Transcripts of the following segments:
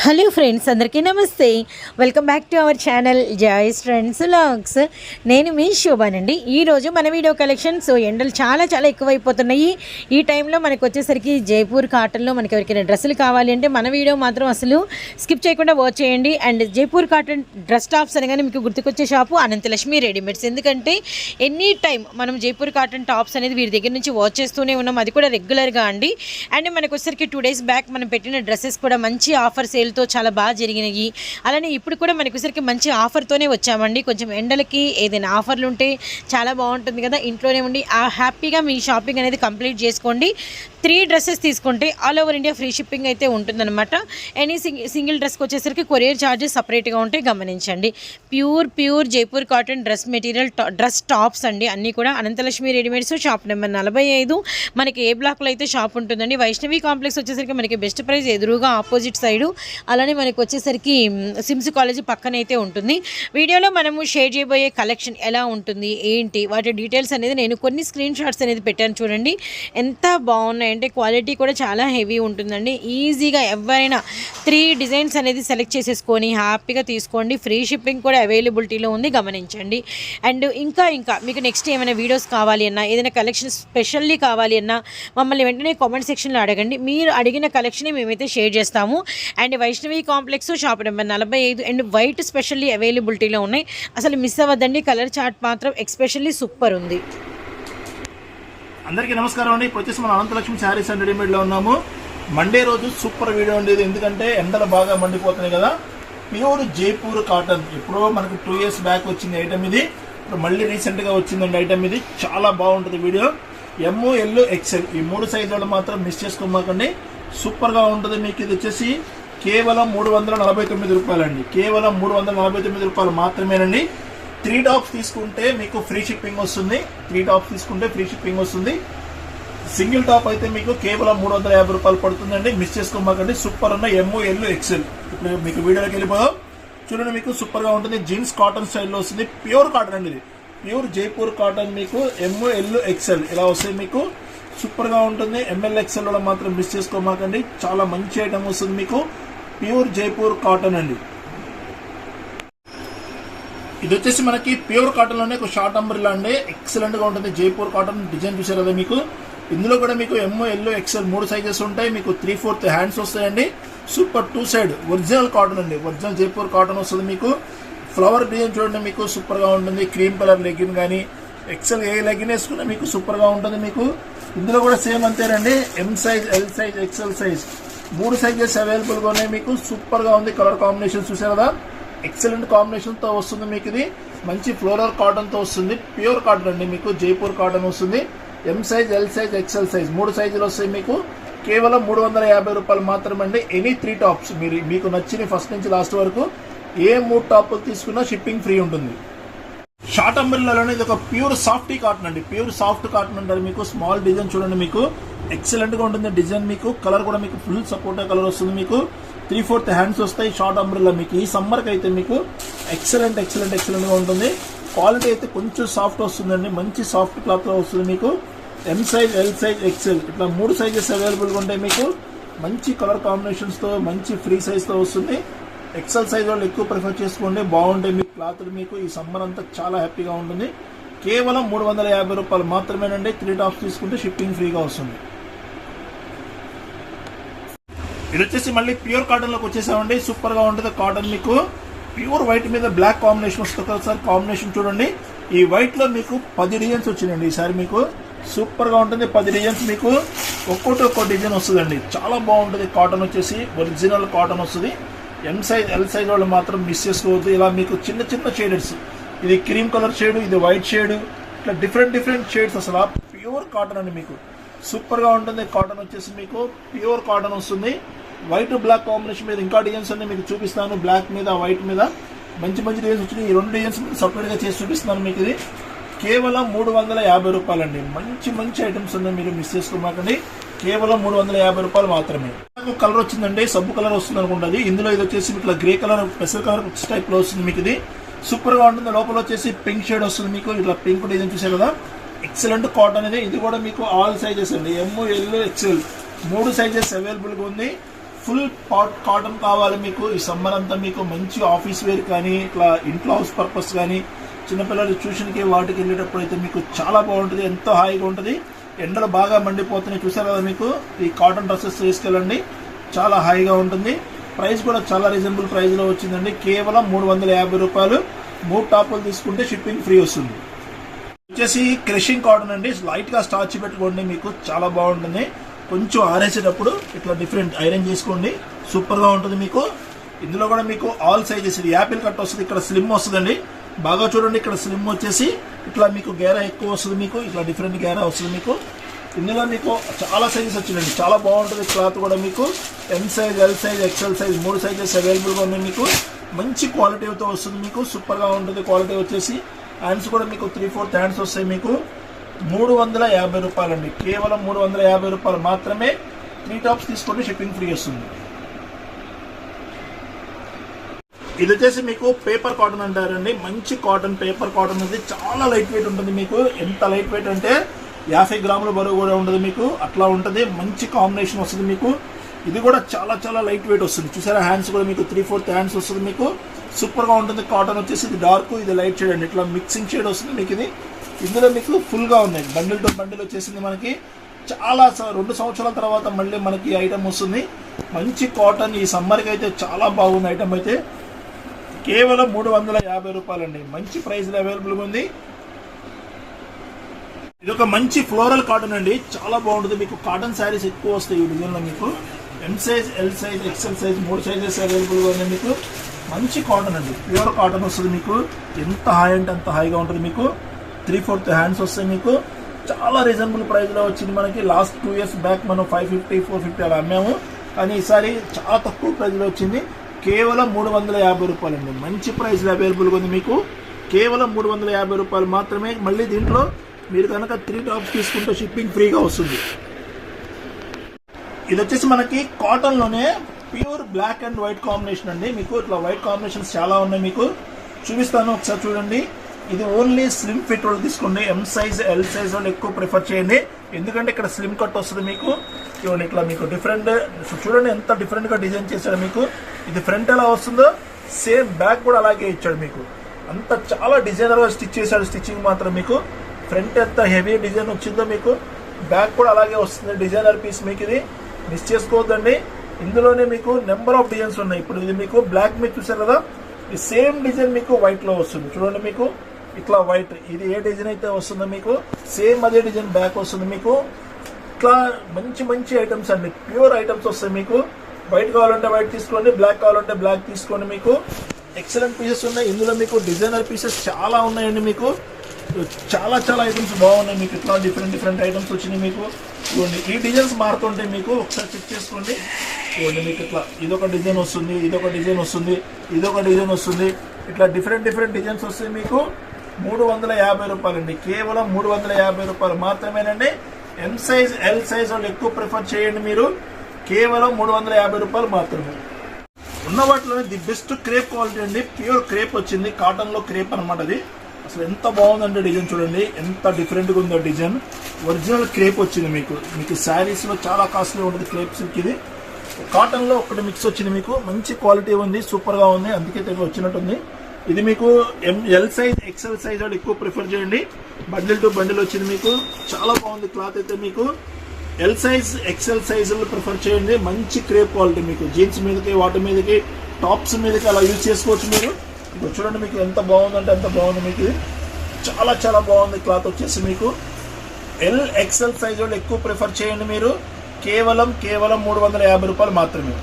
Hello friends అందరికీ నమస్తే. Welcome back to our channel Joy's friends logs. నేను మీ శోభానండి. ఈరోజు మన వీడియో కలెక్షన్స్ ఎండలు చాలా చాలా ఎక్కువైపోతున్నాయి. ఈ టైంలో మనకు వచ్చేసరికి జైపూర్ కాటన్లో మనకి ఎవరికైనా డ్రెస్సులు కావాలి అంటే మన వీడియో మాత్రం అసలు స్కిప్ చేయకుండా వాచ్ చేయండి. And Jaipur cotton dress tops అనగానే మీకు గుర్తుకొచ్చే షాపు అనంతలక్ష్మి రెడీమేడ్స్. ఎందుకంటే ఎనీ టైం మనం జైపూర్ కాటన్ టాప్స్ అనేది వీరి దగ్గర నుంచి వాచ్ చేస్తూనే ఉన్నాం. అది కూడా రెగ్యులర్గా అండి. అండ్ మనకు వచ్చేసరికి టూ డేస్ బ్యాక్ మనం పెట్టిన డ్రెస్సెస్ కూడా మంచి ఆఫర్స్ సేల్తో చాలా బాగా జరిగినాయి. అలానే ఇప్పుడు కూడా మనకు వచ్చేసరికి మంచి ఆఫర్తోనే వచ్చామండి. కొంచెం ఎండలకి ఏదైనా ఆఫర్లు ఉంటే చాలా బాగుంటుంది కదా. ఇంట్లోనే ఉండి ఆ హ్యాపీగా మీ షాపింగ్ అనేది కంప్లీట్ చేసుకోండి. త్రీ డ్రెస్సెస్ తీసుకుంటే all over India free shipping అయితే ఉంటుందన్నమాట. ఎనీ సింగిల్ సింగిల్ డ్రెస్కి వచ్చేసరికి కొరియర్ ఛార్జెస్ సపరేట్గా ఉంటే గమనించండి. Pure pure Jaipur cotton dress material dress tops అండి. అన్నీ కూడా అనంతలక్ష్మి రెడీమేడ్స్ షాప్ నెంబర్ నలభై ఐదు. మనకి ఏ బ్లాక్లో అయితే షాప్ ఉంటుందండి? వైష్ణవి కాంప్లెక్స్ వచ్చేసరికి మనకి బెస్ట్ ప్రైస్ ఎదురుగా ఆపోజిట్ సైడు అలానే మనకు వచ్చేసరికి సిమ్స్ కాలేజీ పక్కన అయితే ఉంటుంది. వీడియోలో మనము షేర్ చేయబోయే కలెక్షన్ ఎలా ఉంటుంది ఏంటి వాటి డీటెయిల్స్ అనేది నేను కొన్ని స్క్రీన్ షాట్స్ అనేది పెట్టాను చూడండి. ఎంత బాగున్నాయంటే క్వాలిటీ కూడా చాలా హెవీ ఉంటుందండి. ఈజీగా ఎవరైనా త్రీ డిజైన్స్ అనేది సెలెక్ట్ చేసేసుకొని హ్యాపీగా తీసుకోండి. ఫ్రీ షిప్పింగ్ కూడా అవైలబిలిటీలో ఉంది గమనించండి. అండ్ ఇంకా ఇంకా మీకు నెక్స్ట్ ఏమైనా వీడియోస్ కావాలి అన్నా ఏదైనా కలెక్షన్ స్పెషల్లీ కావాలి అన్నా మమ్మల్ని వెంటనే కామెంట్ సెక్షన్లో అడగండి. మీరు అడిగిన కలెక్షన్ మేమైతే షేర్ చేస్తాము. And Vaishnavi complex shop number నలభై ఐదు అండ్ వైట్ స్పెషల్లీ అవైలబిలిటీలో ఉన్నాయి. అసలు మిస్ అవ్వద్దండి కలర్ చాట్ మాత్రం ఎక్స్పెషల్లీ సూపర్ ఉంది. అందరికీ నమస్కారం అండి. ఇప్పుడు వచ్చేసి మన అనంతలక్ష్మి శారీస్ అండ్ రెడీమేడ్లో ఉన్నాము. మండే రోజు సూపర్ వీడియో ఉండేది. ఎందుకంటే ఎండలు బాగా మండిపోతున్నాయి కదా. Pure Jaipur cotton. ఎప్పుడో మనకు టూ ఇయర్స్ బ్యాక్ వచ్చింది ఐటమ్ ఇది. ఇప్పుడు మళ్ళీ రీసెంట్గా వచ్చిందండి ఐటమ్ ఇది. చాలా బాగుంటుంది వీడియో. ఎమ్ ఎల్ ఎక్సెల్ ఈ మూడు సైజులు మాత్రం మిస్ చేసుకోమాకండి. సూపర్గా ఉంటుంది మీకు. ఇది వచ్చేసి కేవలం మూడు వందల నలభై తొమ్మిది రూపాయలండి. కేవలం మూడు వందల నలభై తొమ్మిది రూపాయలు మాత్రమేనండి. త్రీ టాప్స్ తీసుకుంటే మీకు ఫ్రీ షిప్పింగ్ వస్తుంది. త్రీ టాప్స్ తీసుకుంటే ఫ్రీ షిప్పింగ్ వస్తుంది. సింగిల్ టాప్ అయితే మీకు కేవలం మూడు వందల యాభై రూపాయలు పడుతుందండి. మిస్ చేసుకోమాకండి. సూపర్ ఉన్న ఎంఓ ఎల్ ఎక్సెల్ ఇప్పుడు మీకు వీడియోలోకి వెళ్ళిపోదాం. చూడండి మీకు సూపర్గా ఉంటుంది. జీన్స్ కాటన్ స్టైల్లో వస్తుంది. ప్యూర్ కాటన్ అండి ఇది. ప్యూర్ జైపూర్ కాటన్ మీకు ఎంఓ ఎల్ ఎక్సెల్ ఇలా వస్తుంది మీకు సూపర్గా ఉంటుంది. ఎంఎల్ ఎక్సెల్ మాత్రం మిస్ చేసుకోమాకండి. చాలా మంచి ఐటమ్ వస్తుంది మీకు. ప్యూర్ జైపూర్ కాటన్ అండి. ఇది వచ్చేసి మనకి ప్యూర్ కాటన్లోనే ఒక షార్ట్ అంబ్రిలా అండి. ఎక్సలెంట్గా ఉంటుంది జైపూర్ కాటన్ డిజైన్ చూసారు కదా మీకు. ఇందులో కూడా మీకు ఎమ్ ఎల్లో ఎక్సెల్ మూడు సైజెస్ ఉంటాయి. మీకు త్రీ ఫోర్త్ హ్యాండ్స్ వస్తాయండి. Super two side original cotton అండి. ఒరిజినల్ జైపూర్ కాటన్ వస్తుంది మీకు. ఫ్లవర్ డిజైన్ చూడండి మీకు సూపర్గా ఉంటుంది. క్రీమ్ కలర్ లెగ్గిన్ కానీ ఎక్సెల్ ఏ లెగ్గిన్ వేసుకున్నా మీకు సూపర్గా ఉంటుంది మీకు. ఇందులో కూడా సేమ్ అంతేనండి. M size L size XL size మూడు సైజెస్ అవైలబుల్గా ఉన్నాయి మీకు. సూపర్గా ఉంది కలర్ కాంబినేషన్ చూసారు కదా? ఎక్సలెంట్ కాంబినేషన్తో వస్తుంది మీకు ఇది. మంచి ఫ్లోరల్ కాటన్తో వస్తుంది. ప్యూర్ కాటన్ అండి మీకు. జైపూర్ కాటన్ వస్తుంది. M size L size XL size మూడు సైజులు వస్తాయి మీకు. కేవలం మూడు వందల యాభై రూపాయలు మాత్రమే అండి ఎనీ త్రీ టాప్స్ మీరు మీకు నచ్చిన ఫస్ట్ నుంచి లాస్ట్ వరకు ఏ మూడు టాప్ తీసుకున్నా షిప్పింగ్ ఫ్రీ ఉంటుంది. షార్ట్ అంబ్రిల్లాలోనే ఇది ఒక ప్యూర్ సాఫ్టీ కాటన్ అండి. ప్యూర్ సాఫ్ట్ కాటన్ అంటారు మీకు. స్మాల్ డిజైన్ చూడండి మీకు. ఎక్సలెంట్గా ఉంటుంది డిజైన్ మీకు. కలర్ కూడా మీకు ఫుల్ సపోర్ట్ కలర్ వస్తుంది మీకు. త్రీ ఫోర్త్ హ్యాండ్స్ వస్తాయి షార్ట్ అంబ్రిల్లా మీకు. ఈ సమ్మర్కి అయితే మీకు ఎక్సలెంట్ ఎక్సలెంట్ ఎక్సలెంట్గా ఉంటుంది. క్వాలిటీ అయితే కొంచెం సాఫ్ట్ వస్తుందండి. మంచి సాఫ్ట్ క్లాత్లో వస్తుంది మీకు. M size L size XL ఇట్లా మూడు సైజెస్ అవైలబుల్గా ఉంటాయి మీకు. మంచి కలర్ కాంబినేషన్స్తో మంచి ఫ్రీ సైజ్తో వస్తుంది. ఎక్సెల్ సైజ్ వాళ్ళు ఎక్కువ ప్రిఫర్ చేసుకోండి. బాగుంటాయి మీకు క్లాత్ మీకు. ఈ సమ్మర్ అంతా చాలా హ్యాపీగా ఉంటుంది. కేవలం మూడు వందల యాభై రూపాయలు మాత్రమేనండి. త్రీ టాప్స్ తీసుకుంటే షిప్పింగ్ ఫ్రీగా వస్తుంది. ఇది వచ్చేసి మళ్ళీ ప్యూర్ కాటన్లోకి వచ్చేసామండి. సూపర్గా ఉంటుంది కాటన్ మీకు. ప్యూర్ వైట్ మీద బ్లాక్ కాంబినేషన్ వస్తుంది కదా సార్. కాంబినేషన్ చూడండి. ఈ వైట్లో మీకు పది డిజైన్స్ వచ్చినాయండి ఈసారి మీకు. సూపర్గా ఉంటుంది పది డిజైన్స్ మీకు. ఒక్కోటి ఒక్కో డిజైన్ వస్తుందండి. చాలా బాగుంటుంది కాటన్ వచ్చేసి. ఒరిజినల్ కాటన్ వస్తుంది. ఎం సైజ్ ఎల్ సైజ్ వాళ్ళు మాత్రం మిస్ చేసుకోవద్దు. ఇలా మీకు చిన్న చిన్న షేడెడ్స్ ఇది క్రీమ్ కలర్ షేడ్ ఇది వైట్ షేడ్ ఇట్లా డిఫరెంట్ డిఫరెంట్ షేడ్స్ అసలు. ప్యూర్ కాటన్ అండి మీకు. సూపర్గా ఉంటుంది కాటన్ వచ్చేసి మీకు ప్యూర్ కాటన్ వస్తుంది. వైట్ బ్లాక్ కాంబినేషన్ మీద ఇంకా డిజైన్స్ అన్ని మీకు చూపిస్తాను. బ్లాక్ మీద వైట్ మీద. మంచి మంచి డిజైన్స్ వచ్చినాయి. ఈ రెండు డిజైన్స్ సపరేట్గా చేసి చూపిస్తున్నాను మీకు ఇది. కేవలం మూడు వందల యాభై రూపాయలండి. మంచి మంచి ఐటమ్స్ ఉన్నాయి మీరు మిస్ చేసుకోమాకండి. కేవలం మూడు వందల యాభై రూపాయలు మాత్రమే. నాకు కలర్ వచ్చిందండి. సబ్బు కలర్ వస్తుంది అనుకుంటుంది ఇందులో ఇది వచ్చేసి ఇట్లా గ్రే కలర్ పెసర్ కలర్ టైప్లో వస్తుంది మీకు ఇది. సూపర్గా ఉంటుంది. లోపల వచ్చేసి పింక్ షేడ్ వస్తుంది మీకు. ఇట్లా పింక్ డిజైన్ చూసారు కదా. ఎక్సలెంట్ కాటన్ ఇది ఇది కూడా మీకు ఆల్ సైజెస్ అండి. ఎమ్ ఎల్ ఎక్సెల్ మూడు సైజెస్ అవైలబుల్గా ఉంది. ఫుల్ పాట్ కాటన్ కావాలి మీకు. ఈ సమ్మర్ అంతా మీకు మంచి ఆఫీస్ వేర్ కానీ ఇట్లా ఇంట్లో హౌస్ పర్పస్ కానీ చిన్నపిల్లలు ట్యూషన్కి వాటికి వెళ్ళేటప్పుడు అయితే మీకు చాలా బాగుంటుంది. ఎంతో హాయిగా ఉంటుంది. ఎండలు బాగా మండిపోతున్నాయి. చూసారు కదా మీకు? ఈ కాటన్ డ్రెస్సెస్ తీసుకెళ్ళండి. చాలా హాయిగా ఉంటుంది. ప్రైస్ కూడా చాలా రీజనబుల్ ప్రైస్లో వచ్చిందండి. కేవలం మూడు వందల యాభై రూపాయలు. మూడు టాపులు తీసుకుంటే షిప్పింగ్ ఫ్రీ వస్తుంది. వచ్చేసి క్రషింగ్ కాటన్ అండి లైట్గా స్టార్చ్ పెట్టుకోండి మీకు చాలా బాగుంటుంది. కొంచెం ఆరేసేటప్పుడు ఇట్లా డిఫరెంట్ ఐరన్ చేసుకోండి సూపర్గా ఉంటుంది మీకు. ఇందులో కూడా మీకు ఆల్ సైజెస్ ఇది యాపిల్ కట్ వస్తుంది ఇక్కడ స్లిమ్ వస్తుందండి. బాగా చూడండి ఇక్కడ స్లిమ్ వచ్చేసి ఇట్లా మీకు గేరా ఎక్కువ వస్తుంది మీకు ఇట్లా డిఫరెంట్ గేరా వస్తుంది మీకు. ఇందులో మీకు చాలా సైజెస్ వచ్చిందండి చాలా బాగుంటుంది క్లాత్ కూడా మీకు. M size L size XL size మూడు సైజెస్ అవైలబుల్గా ఉన్నాయి మీకు. మంచి క్వాలిటీతో వస్తుంది మీకు సూపర్గా ఉంటుంది క్వాలిటీ వచ్చేసి. హ్యాండ్స్ కూడా మీకు త్రీ ఫోర్త్ హ్యాండ్స్ వస్తాయి మీకు. మూడు వందల యాభై రూపాయలండి. కేవలం మూడు వందల యాభై రూపాయలు మాత్రమే త్రీ టాప్స్ తీసుకుంటే షిప్పింగ్ ఫ్రీ వస్తుంది. ఇది వచ్చేసి మీకు పేపర్ కాటన్ అంటారండి. మంచి కాటన్ పేపర్ కాటన్ అనేది చాలా లైట్ వెయిట్ ఉంటుంది మీకు. ఎంత లైట్ వెయిట్ అంటే యాభై గ్రాముల బరువు కూడా ఉండదు మీకు. అట్లా ఉంటుంది. మంచి కాంబినేషన్ వస్తుంది మీకు. ఇది కూడా చాలా చాలా లైట్ వెయిట్ వస్తుంది. చూసారా? హ్యాండ్స్ కూడా మీకు త్రీ ఫోర్త్ హ్యాండ్స్ వస్తుంది మీకు. సూపర్గా ఉంటుంది. కాటన్ వచ్చేసి ఇది డార్క్ ఇది లైట్ షేడ్ అండి. ఇట్లా మిక్సింగ్ షేడ్ వస్తుంది మీకు ఇది. ఇందులో మీకు ఫుల్గా ఉన్నాయి. బండిల్ టు బండిల్ వచ్చేసింది మనకి. చాలా రెండు సంవత్సరాల తర్వాత మళ్ళీ మనకి ఐటమ్ వస్తుంది. మంచి కాటన్ ఈ సమ్మర్కి అయితే చాలా బాగుంది ఐటమ్ అయితే. కేవలం మూడు వందల యాభై రూపాయలండి. మంచి ప్రైస్లో అవైలబుల్గా ఉంది. ఇది ఒక మంచి ఫ్లోరల్ కాటన్ అండి. చాలా బాగుంటుంది. మీకు కాటన్ శారీస్ ఎక్కువ వస్తాయి ఈ డిజైన్లో మీకు. M size L size XL size మూడు సైజెస్ అవైలబుల్గా ఉన్నాయి మీకు. మంచి కాటన్ అండి ప్యూర్ కాటన్ వస్తుంది మీకు. ఎంత హాయ్ అంటే అంత హాయిగా ఉంటుంది మీకు. త్రీ ఫోర్త్ హ్యాండ్స్ వస్తాయి మీకు. చాలా రీజనబుల్ ప్రైస్లో వచ్చింది మనకి. లాస్ట్ టూ ఇయర్స్ బ్యాక్ మనం ఫైవ్ ఫిఫ్టీ ఫోర్ ఫిఫ్టీ అలా అమ్మాము. కానీ ఈసారి చాలా తక్కువ ప్రైస్లో వచ్చింది. కేవలం మూడు వందల యాభై రూపాయలండి మంచి ప్రైస్లో అవైలబుల్గా ఉంది మీకు. కేవలం మూడు వందల యాభై రూపాయలు మాత్రమే. మళ్ళీ దీంట్లో మీరు కనుక త్రీ టాప్స్ తీసుకుంటే షిప్పింగ్ ఫ్రీగా వస్తుంది. ఇది వచ్చేసి మనకి కాటన్లోనే pure black and white combination అండి. మీకు ఇట్లా వైట్ కాంబినేషన్స్ చాలా ఉన్నాయి మీకు. చూపిస్తాను ఒకసారి చూడండి. ఇది ఓన్లీ స్లిమ్ ఫిట్ వాళ్ళు తీసుకోండి. ఎం సైజ్ ఎల్ సైజ్ వాళ్ళు ఎక్కువ ప్రిఫర్ చేయండి. ఎందుకంటే ఇక్కడ స్లిమ్ కట్ వస్తుంది మీకు. ఇవన్నీ ఇట్లా మీకు డిఫరెంట్ చూడండి ఎంత డిఫరెంట్గా డిజైన్ చేశాడు మీకు. ఇది ఫ్రంట్ ఎలా వస్తుందో సేమ్ బ్యాక్ కూడా అలాగే ఇచ్చాడు మీకు. అంత చాలా డిజైనర్గా స్టిచ్ చేశాడు స్టిచ్చింగ్ మాత్రం మీకు. ఫ్రంట్ ఎంత హెవీ డిజైన్ వచ్చిందో మీకు. బ్యాక్ కూడా అలాగే వస్తుంది. డిజైనర్ పీస్ మీకు ఇది. మిస్ చేసుకోవద్దండి. ఇందులోనే మీకు నెంబర్ ఆఫ్ డిజైన్స్ ఉన్నాయి. ఇప్పుడు ఇది మీకు బ్లాక్ మీద చూసారు కదా? ఈ సేమ్ డిజైన్ మీకు వైట్లో వస్తుంది. చూడండి మీకు. ఇట్లా వైట్ ఇది ఏ డిజైన్ అయితే వస్తుందో మీకు సేమ్ అదే డిజైన్ బ్యాక్ వస్తుంది మీకు. ఇట్లా మంచి మంచి ఐటమ్స్ అండి. ప్యూర్ ఐటమ్స్ వస్తాయి మీకు. వైట్ కావాలంటే వైట్ తీసుకోండి బ్లాక్ కావాలంటే బ్లాక్ తీసుకోండి మీకు. ఎక్సలెంట్ పీసెస్ ఉన్నాయి. ఇందులో మీకు డిజైనర్ పీసెస్ చాలా ఉన్నాయండి మీకు. చాలా చాలా ఐటమ్స్ బాగున్నాయి మీకు. ఇట్లా డిఫరెంట్ డిఫరెంట్ ఐటమ్స్ వచ్చినాయి మీకు. చూడండి ఈ డిజైన్స్ మారుతుంటే మీకు. ఒకసారి చెక్ చేసుకోండి. చూడండి మీకు ఇట్లా. ఇదొక డిజైన్ వస్తుంది ఇదొక డిజైన్ వస్తుంది ఇదొక డిజైన్ వస్తుంది. ఇట్లా డిఫరెంట్ డిఫరెంట్ డిజైన్స్ వస్తాయి మీకు. మూడు వందల యాభై రూపాయలండి. కేవలం మూడు వందల యాభై రూపాయలు మాత్రమేనండి. ఎం సైజ్ ఎల్ సైజ్ వాళ్ళు ఎక్కువ ప్రిఫర్ చేయండి మీరు. కేవలం మూడు వందల యాభై రూపాయలు మాత్రమే. ఉన్న వాటిలోనే ది బెస్ట్ క్రేప్ క్వాలిటీ అండి. ప్యూర్ క్రేప్ వచ్చింది. కాటన్లో క్రేప్ అనమాట అది. అసలు ఎంత బాగుందంటే డిజైన్ చూడండి. ఎంత డిఫరెంట్గా ఉందో డిజైన్. ఒరిజినల్ క్రేప్ వచ్చింది మీకు. మీకు శారీస్లో చాలా కాస్ట్లీ ఉంటుంది. క్రేప్ సిల్క్ ఇది. కాటన్లో ఒకటి మిక్స్ వచ్చింది మీకు. మంచి క్వాలిటీ ఉంది సూపర్గా ఉంది అందుకే తెగ వచ్చినట్టుంది. ఇది మీకు M L size XL size వాళ్ళు ఎక్కువ ప్రిఫర్ చేయండి. బండిల్ టు బండిల్ వచ్చింది మీకు. చాలా బాగుంది క్లాత్ అయితే మీకు. ఎల్ సైజ్ ఎక్సెల్ సైజులు ప్రిఫర్ చేయండి. మంచి క్రేప్ క్వాలిటీ మీకు. జీన్స్ మీదకి వాటి మీదకి టాప్స్ మీదకి అలా యూజ్ చేసుకోవచ్చు మీరు. ఇప్పుడు చూడండి మీకు ఎంత బాగుందంటే ఎంత బాగుంది మీకు. చాలా చాలా బాగుంది క్లాత్ వచ్చేసి మీకు. ఎల్ ఎక్సెల్ సైజ్ వాళ్ళు ఎక్కువ ప్రిఫర్ చేయండి మీరు. కేవలం కేవలం మూడు వందల యాభై రూపాయలు మాత్రమే.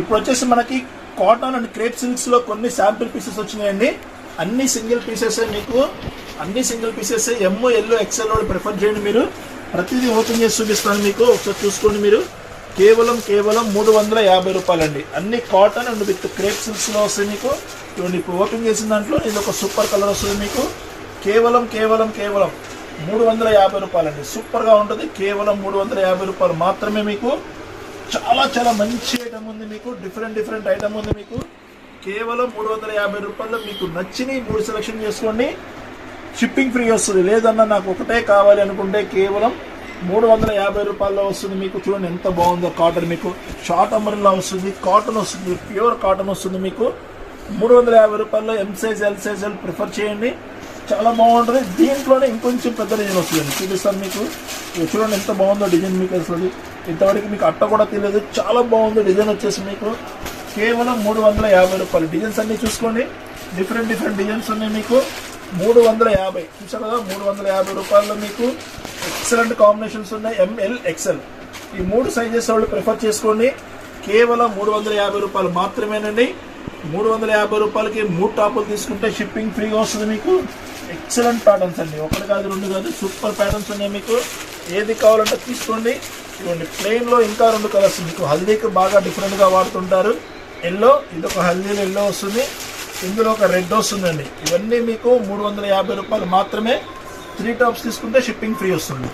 ఇప్పుడు వచ్చేసి మనకి కాటన్ అండ్ క్రేప్ సిల్క్స్లో కొన్ని శాంపిల్ పీసెస్ వచ్చినాయండి. అన్ని సింగిల్ పీసెస్ మీకు అన్ని single pieces M L XL వాళ్ళు ప్రిఫర్ చేయండి మీరు. ప్రతిదీ ఓపెన్ చేసి చూపిస్తాను మీకు ఒకసారి చూసుకోండి మీరు. కేవలం కేవలం మూడు వందల యాభై రూపాయలండి. అన్ని కాటన్ అండ్ విత్ క్రేప్ సిల్క్స్లో వస్తాయి మీకు. ఇప్పుడు ఓపెన్ చేసిన దాంట్లో ఇది ఒక సూపర్ కలర్ వస్తుంది మీకు. కేవలం కేవలం కేవలం మూడు వందల యాభై రూపాయలండి. సూపర్గా ఉంటుంది. కేవలం మూడు వందల యాభై రూపాయలు మాత్రమే మీకు. చాలా చాలా మంచి ఐటమ్ ఉంది మీకు. డిఫరెంట్ డిఫరెంట్ ఐటమ్ ఉంది మీకు. కేవలం మూడు వందల యాభై రూపాయలు మీకు నచ్చిని మూడు సెలెక్షన్ చేసుకోండి. షిప్పింగ్ ఫ్రీ వస్తుంది. లేదన్నా నాకు ఒకటే కావాలి అనుకుంటే కేవలం మూడు వందల యాభై రూపాయల్లో వస్తుంది మీకు. చూడండి ఎంత బాగుందో కాటన్ మీకు. షార్ట్ అంబర్లా వస్తుంది. కాటన్ వస్తుంది. ప్యూర్ కాటన్ వస్తుంది మీకు. మూడు వందల యాభై రూపాయల్లో M size L size L prefer చేయండి. చాలా బాగుంటుంది. దీంట్లోనే ఇంకొంచెం పెద్ద డిజైన్ వస్తుంది. చూపిస్తాను మీకు. చూడండి ఎంత బాగుందో డిజైన్ మీకు అసలు. ఇంతవరకు మీకు అట్ట కూడా తెలియదు. చాలా బాగుంది డిజైన్ వచ్చేసి మీకు. కేవలం మూడు వందల యాభై రూపాయలు. డిజైన్స్ అన్నీ చూసుకోండి. డిఫరెంట్ డిఫరెంట్ డిజైన్స్ ఉన్నాయి మీకు. మూడు వందల యాభై. చూసారు కదా? మూడు వందల యాభై రూపాయల్లో మీకు ఎక్సలెంట్ కాంబినేషన్స్ ఉన్నాయి. ఎంఎల్ ఎక్సెల్ ఈ మూడు సైజెస్ వాళ్ళు ప్రిఫర్ చేసుకోండి. కేవలం మూడు వందల యాభై రూపాయలు మాత్రమేనండి. మూడు వందల యాభై రూపాయలకి మూడు టాపులు తీసుకుంటే షిప్పింగ్ ఫ్రీగా వస్తుంది మీకు. ఎక్సలెంట్ ప్యాటర్న్స్ అండి. ఒకటి కాదు రెండు కాదు సూపర్ ప్యాటర్న్స్ ఉన్నాయి మీకు. ఏది కావాలంటే తీసుకోండి. ఇవ్వండి ప్లెయిన్లో ఇంకా రెండు కలర్స్ మీకు హల్దీకి బాగా డిఫరెంట్గా వాడుతుంటారు. ఎల్లో ఇది ఒక హల్దీలో ఎల్లో వస్తుంది. ఇందులో ఒక రెడ్ వస్తుందండి. ఇవన్నీ మీకు మూడు వందల యాభై రూపాయలు మాత్రమే. త్రీ టాప్స్ తీసుకుంటే షిప్పింగ్ ఫ్రీ వస్తుంది.